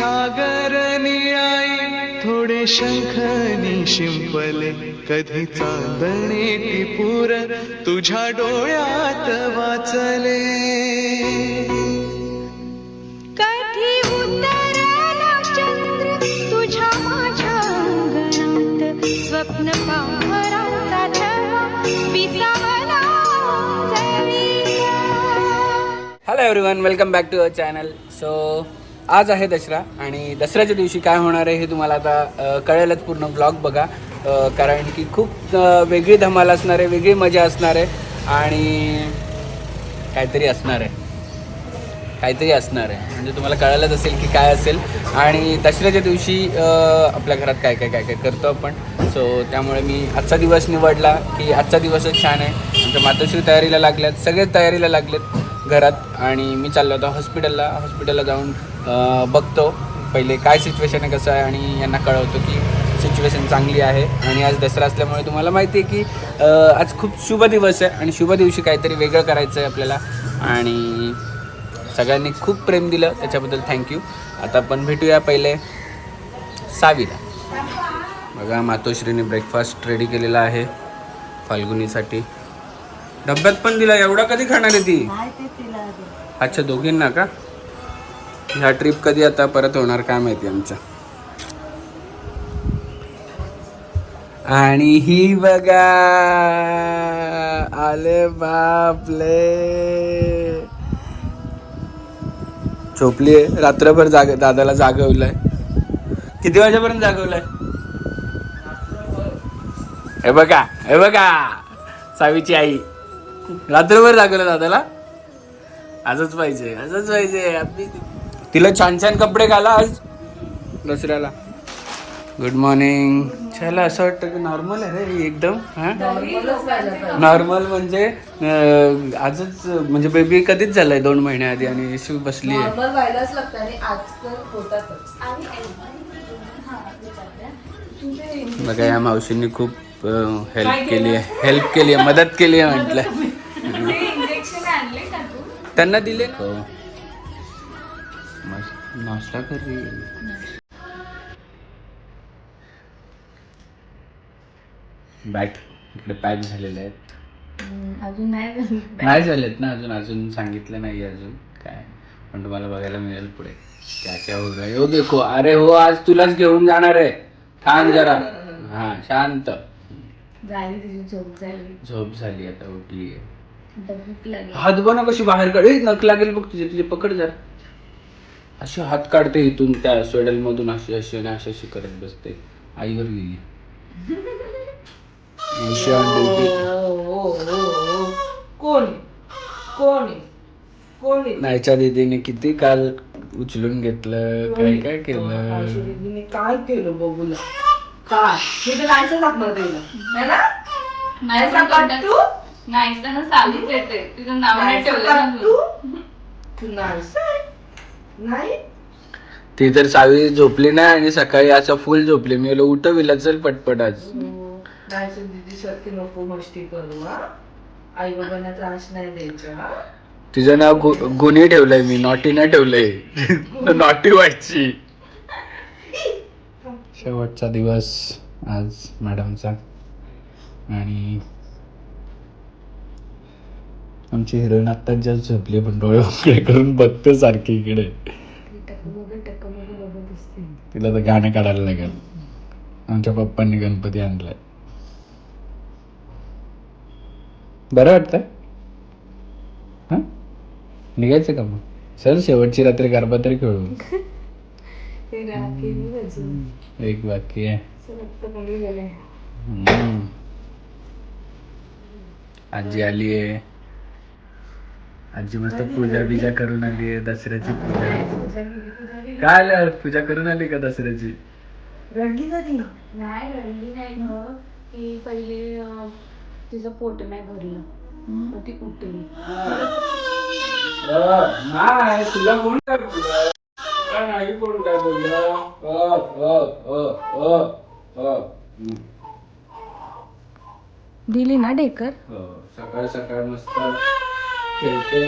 सागर निळाई थोडे शंखनी शिंपले कधी चांदणे ती पुर तुझ्या डोळ्यात वाचले. कधी उतरला चंद्र तुझ्या माझ्या अंगणात? स्वप्न विसावला. Hello everyone welcome back to our channel so आज आहे दसरा आणि दसऱ्याच्या दिवशी काय होणार आहे हे तुम्हाला आता कळेलच पूर्ण ब्लॉग बघा. कारण की खूप वेगळी धमाल असणार आहे वेगळी मजा असणार आहे आणि काहीतरी असणार आहे. काहीतरी असणार आहे. म्हणजे तुम्हाला कळायलाच असेल की काय असेल. आणि दसऱ्याच्या दिवशी आपल्या घरात काय काय काय काय करतो आपण. सो त्यामुळे मी आजचा दिवस निवडला की आजचा दिवसच छान आहे. आमच्या मातोश्री तयारीला लागल्यात सगळेच तयारीला लागलेत घरात. आणि मी चाललो होतो हॉस्पिटलला. हॉस्पिटलला जाऊन बघतो. पहिले काय सिच्युएशन आहे कसं आहे आणि यांना कळवतो की सिच्युएशन चांगली आहे. आणि आज दसरा असल्यामुळे तुम्हाला माहिती आहे की आज खूप शुभ दिवस आहे आणि शुभ दिवशी काहीतरी वेगळं करायचं आहे आपल्याला. आणि सगळ्यांनी खूप प्रेम दिलं. त्याच्याबद्दल थँक्यू आता आपण भेटूया पहिले सावीला. बघा मातोश्रीने ब्रेकफास्ट रेडी केलेला आहे फाल्गुनीसाठी. डब्यात पण दिला एवढा कधी खाणार आहे ती? अच्छा दोघींना का? ह्या ट्रिप कधी आता परत होणार काय माहिती आमच्या आणि ही बघा आले बापले. झोपली आहे. रात्रभर जाग दादाला जागवलंय. किती वाजेपर्यंत जागवलंय? हे बघा हे बघा सावीची आई. रात्रभर जागवलं दादाला? आजच पाहिजे आजच पाहिजे. आपली तिला छान छान कपडे घाला आज. दसऱ्याला. गुड मॉर्निंग चला असं वाटतं की नॉर्मल आहे रे एकदम हा? नॉर्मल म्हणजे आजच म्हणजे बेबी कधीच झालंय दोन महिन्याआधी आणि शिव बसली आहे. बघा या मावशींनी खूप हेल्प केली आहे. हेल्प केली आहे मदत केली आहे म्हटलं. त्यांना दिले ना. हो. नाश्ता कर रही है. बॅट इकडे पॅक झालेले आहेत. अजून नाही झालं. नाही झालेत ना अजून अजून सांगितलं नाही अजून. काय? पण तुम्हाला बघायला मिळेल पुढे. क्या क्या हो रहा देखो अरे हो आज तुलाच घेऊन जाणार आहे. थांब जरा. हा शांत. झाली तिची झोप झाली. झोप झाली आता उठली आता भूक लागली. हात बघ ना कशी बाहेर काढ. ए, नख लागेल बघ तुझे तुझे पकड जरा. अशी हात काढते इथून त्या स्वेडल मधून अशी अशी आणि अशी अशी करत बसते. आईवर गेली. ईशान डोके. कोण? कोण? कोण नाहीच्या दीदीने किती काल उचलून घेतलं काय काय केलं? दीदीने काय केलं बघूला. काय? मी तर है ना? नाही सांगत तू? नाही त्यांना चालूच येते तिचं नाव नाही ठेवलं तू? नाहीस नाही. ती तर सावी झोपली नाही आणि सकाळी असं फुल झोपली. मी बोललो उठविला चल पटपट आज. नाही दीदी सारखी नको मस्ती करू हा. आई बाबांना त्रास नाही द्यायचा हा. तिचं नाव गु- गुन्हे ठेवलंय मी नॉटी नाही ठेवलंय. नॉटी व्हायची. शेवटचा दिवस आज मॅडमचा. आणि आमची हिरोईन आत्ताच जस्ट झोपली पण डोळे करून बघतो सारखी इकडे. तिला तर गाणं काढायला लागेल. आमच्या पप्पांनी गणपती आणलाय. बरं वाटतंय? हा? निघायचं का मग? चल शेवटची रात्री गरबा तरी खेळू. एक बाकी आहे. आजी आली आहे. आजी मस्त पूजा बिजा करून आली आहे दसऱ्याची पूजा. काय आलं पूजा करून आली का दसऱ्याची? नाही रडली नाही ग. की पहिले अं, तिचं पोट नाही भरलं. मग ती उठली. नाही तुला कोण काय बोललं? तुला नाही कोण काय बोललं? अ, अ, अ, अ, अ. हम्म. दिली ना डेकर? हो, सकाळ सकाळ मस्त. खेळते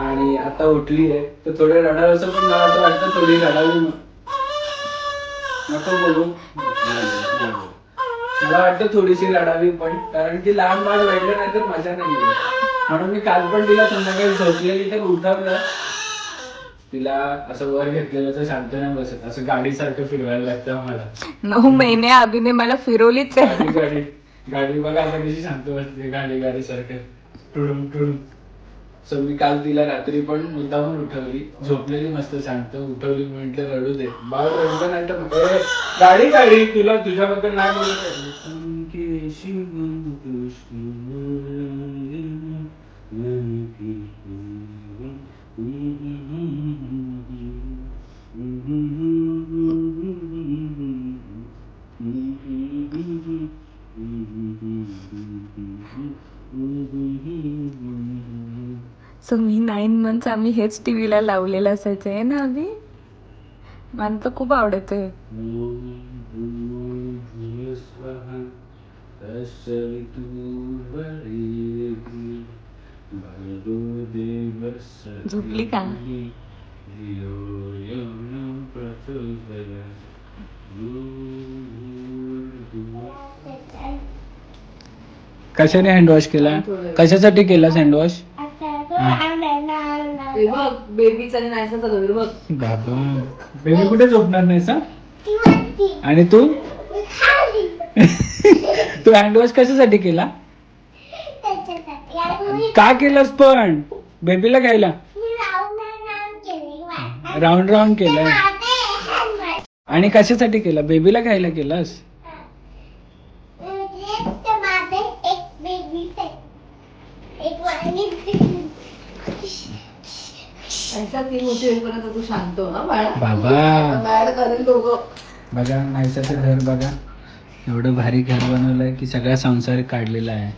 आणि आता उठली आहे. तर थोडे रडावं असं पण मला असं वाटतं थोडी रडावी नको बोलू. मला वाटतं थोडीशी रडावी पण कारण की लहान बाळ रडलं नाही तर मजा नाही. म्हणून मी काल पण तिला संध्याकाळी झोपलेली तर उठवलं. तिला असं वर घेतलेलं तर शांत नाही बसत. असं गाडीसारखं फिरवायला लागतं आम्हाला. नऊ महिने अभिने मला फिरवलीच आहे. गाडी गाडी बघा आता कशी शांत बसते. गाडी गाडी सारखं टुडुम टुडुम. सो मी काल तिला रात्री पण मुद्दामून उठवली झोपलेली मस्त सांगतो उठवली म्हटलं रडू दे. बाळ रडलं नाही तर गाडी गाडी तुला तुझ्याबद्दल नाही बोलत सो मी नाईन मंथ्स आम्ही हेच टी व्हीला लावलेलं असायचं. आहे ना आम्ही मला तर खूप आवडत आहे झोपली का? कशाने हँडवॉश केला? कशासाठी केलास हँडवॉश हे. बघ बेबीचा आणि नाहीचा गवीर बघ. बाबा बेबी कुठे झोपणार नाही सा आणि तू? तू हँडवॉश कशासाठी केला? का केलंस पण? बेबीला घ्यायला. राऊंड राऊंड केलाय. आणि कशासाठी केला? बेबीला घ्यायला केलास? ऐसा ती मोठी होईपर्यंत तू शांत हो बाळा बाबा बाहेर करेल दोघं बघा नाहीसाचं घर बघा. एवढं भारी घर बनवलंय की सगळा संसार काढलेला आहे.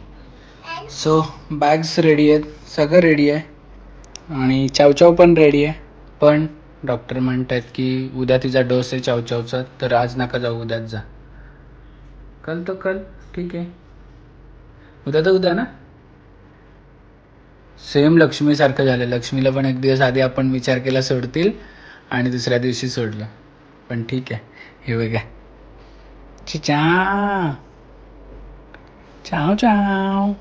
सो बॅग्स रेडी आहेत. सगळं रेडी आहे. आणि चावचाव पण रेडी आहे. पण डॉक्टर म्हणतात की उद्या तिचा डोस आहे चावचावचा तर आज नका जाऊ उद्याच जा. कल तो कल. ठीक आहे. उद्या तर उद्या ना? सेम लक्ष्मीसारखं झालं. लक्ष्मीला पण एक दिवस आधी आपण विचार केला सोडतील आणि दुसऱ्या दिवशी सोडलं. पण ठीक आहे. हे बघा. चिचा चाव. चाव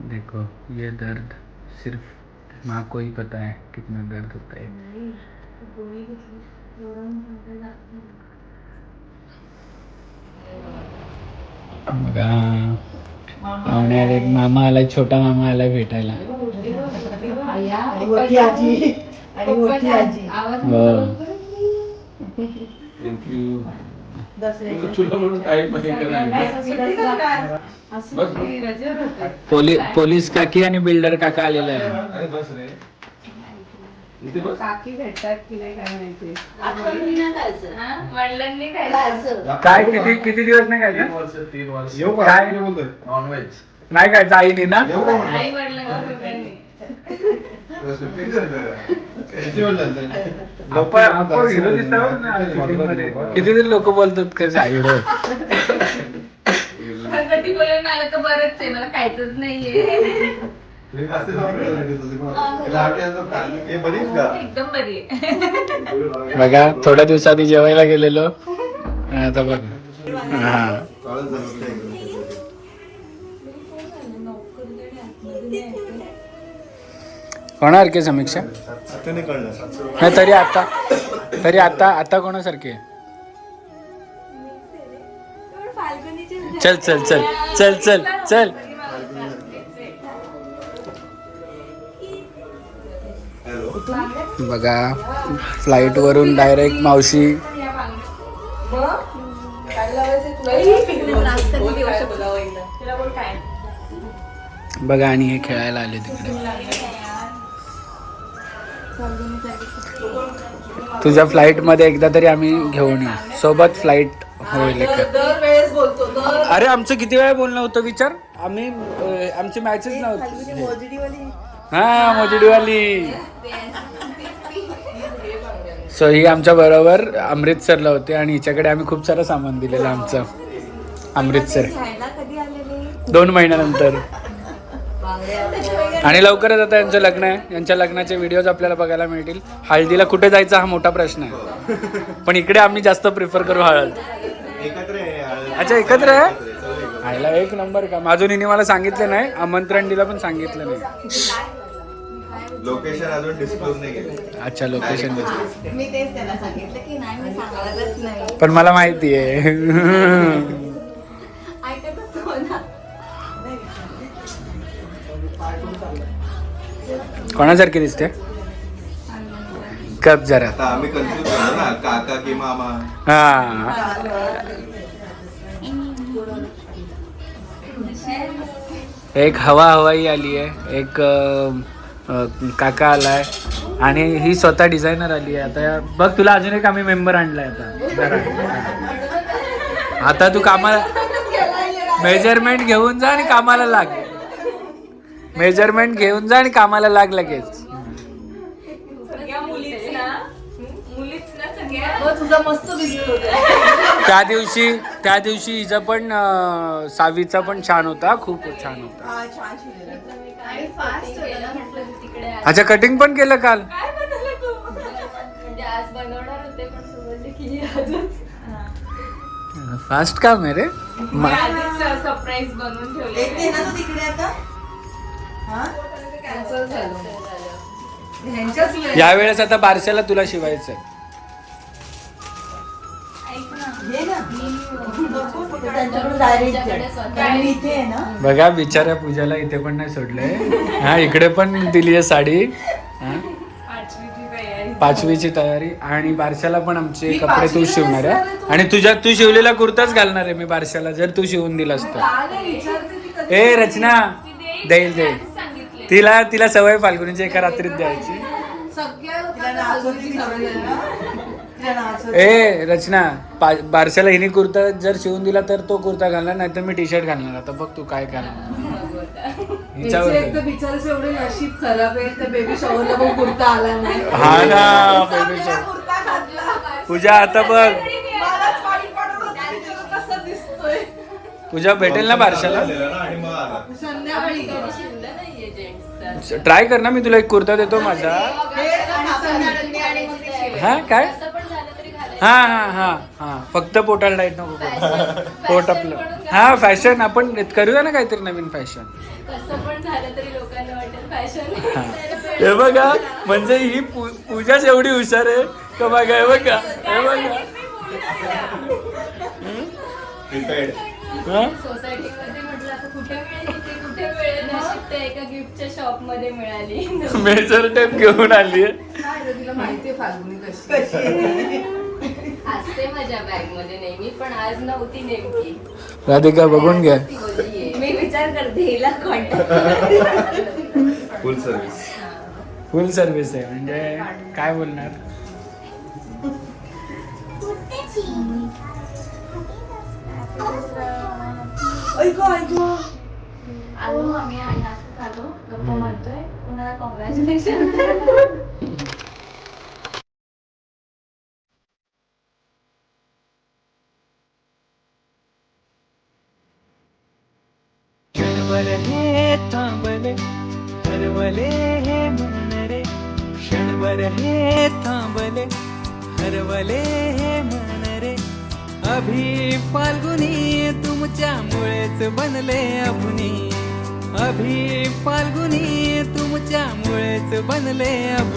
देखो ये दर्द सिर्फ माँ को ही पता है कितना दर्द होता है। बघा. पाहुणे आले मामा आला छोटा मामा आला भेटायला. आणि मोठी आजी. आणि मोठी आजी हो पोलीस पोलीस काकी आणि बिल्डर काका आलेला आहे काय किती किती दिवस नाही खायचं? काय? नाही खायचं आईने ना? आपण- आपण hero दिसतो ना shooting मध्ये. किती लोक बोलतात कसं हिरो कधी बोलून आलं तर बरंच आहे मला खायचंच नाहीये. एकदम बरी. आहे बघा थोड्या दिवसाआधी जेवायला गेलेलो. आता बघ. हा. कोणासारखी आहे समीक्षा? नाही तरी आता. तरी आता आता कोणासारखी चल चल चल. चल चल चल. बघा फ्लाईट वरून डायरेक्ट मावशी. बघा आणि हे खेळायला आले तिकडे. तुझ्या फ्लाईटमध्ये एकदा तरी आम्ही घेऊन येऊ. सोबत फ्लाईट होईल अरे आमचं किती वेळा बोलणं होतं विचार? आम्ही आमची मॅचेस नव्हती. हा मोजिडीवाली सो ही आमच्या बरोबर अमृतसरला होते आणि हिच्याकडे आम्ही खूप सारं सामान दिलेलं आमचं. अमृतसर दोन महिन्यानंतर. आणि लवकरच आता यांचं लग्न आहे. यांच्या लग्नाचे व्हिडिओज आपल्याला बघायला मिळतील. हळदीला कुठे जायचा हा मोठा प्रश्न आहे. पण इकडे आम्ही जास्त प्रिफर करू हळद. अच्छा एकत्र आहे? आयला एक नंबर का? अजून मला सांगितलं नाही. आमंत्रण दिलं पण सांगितलं नाही. लोकेशन अजून डिस्क्लोज नाही केलं. अच्छा लोकेशन मी तेच त्याला सांगितलं की नाही मी सांगणारच नाही. पण मला माहिती आहे. ऐकतच हो ना. कोणासारखी दिसते? कप जरा. आता आम्ही कन्फ्युज झालो ना काका की मामा. हा. एक हवा हवाई आली आहे एक अं, काका आलाय. आणि ही स्वतः डिझायनर आली आहे. आता बघ तुला अजून एक आम्ही मेंबर आणलाय आता. आता तू कामाला मेजरमेंट घेऊन जा आणि कामाला लाग. मेजरमेंट घेऊन जा आणि कामाला लाग लगेच. त्या दिवशी त्या दिवशी हिचा पण सावीचा पण छान होता. खूप छान होता. फास्ट ना तिकडे आहे. अच्छा कटिंग पण केलं काल? काय बनवलं तू? म्हणजे आज बनवणार होते पण तू बोलली की आजच. फास्ट काम आहे रे. मा- सरप्राईज बनवून ठेवले. कॅन्सल झालं. ह्यांच्याच वेळेत या वेळेस आता बारशाला तुला बघा बिचाऱ्या पूजाला इथे पण नाही सोडलंय. हा इकडे पण दिली आहे साडी. हा. पाचवीची तयारी आणि बारशाला पण आमचे कपडे तू शिवणार आहे. आणि तुझ्या तू शिवलेला कुर्ताच घालणार आहे मी बारशाला जर तू शिवून दिलास तर ए रचना. देईल देईल. तिला तिला सवय फाल्गुनीची एका रात्रीत द्यायची. ए रचना बारशाला हिने कुर्ता जर शिवून दिला तर तो कुर्ता घालणार नाही तर मी टी शर्ट घालणार. आता बघ तू काय घालणार बिचाराचे एवढे नशीब खराब आहे त्या बेबी शॉवरला पण कुर्ता आला नाही. हा ना पूजा आता बघ. पूजा भेटेल ना बारशाला? ट्राय कर ना मी तुला एक कुर्ता देतो माझा. हा काय असं पण झालं तरी घालायचं हा हा हा हा. फक्त पोटाला डाईट नको करू. पोट आपलं. हा फॅशन आपण करूया ना काहीतरी नवीन फॅशन कसं पण झालं तरी लोकांना वाटेल फॅशन हे. बघा म्हणजे ही पू- पूजाच एवढी हुशार आहे. का बघा हे बघा हे बघा. प्रिपेड हा? सोसायटी मध्ये म्हटलं आता कुठे मिळेल इथे कुठे मिळेल? नशीब तर एका गिफ्टच्या शॉपमध्ये मिळाली. मेजर टेप घेऊन आली काय असते माझ्या बॅगमध्ये नेहमी पण आज नव्हती नेमकी. राधिका बघून घ्या. मी विचार करते हिला contact full service full service आहे म्हणजे काय बोलणार? आलो आम्ही आणि असं आलो गप्पा मारतोय. कुणाला कॉंग्रॅच्युलेशन हरवले हे मन क्षणभर हे थांबले हरवले हे मन रे अभि फाल्गुनी तुमच्यामुळेच बनले अभुनी अभि फाल्गुनी तुमच्यामुळेच बनले अभु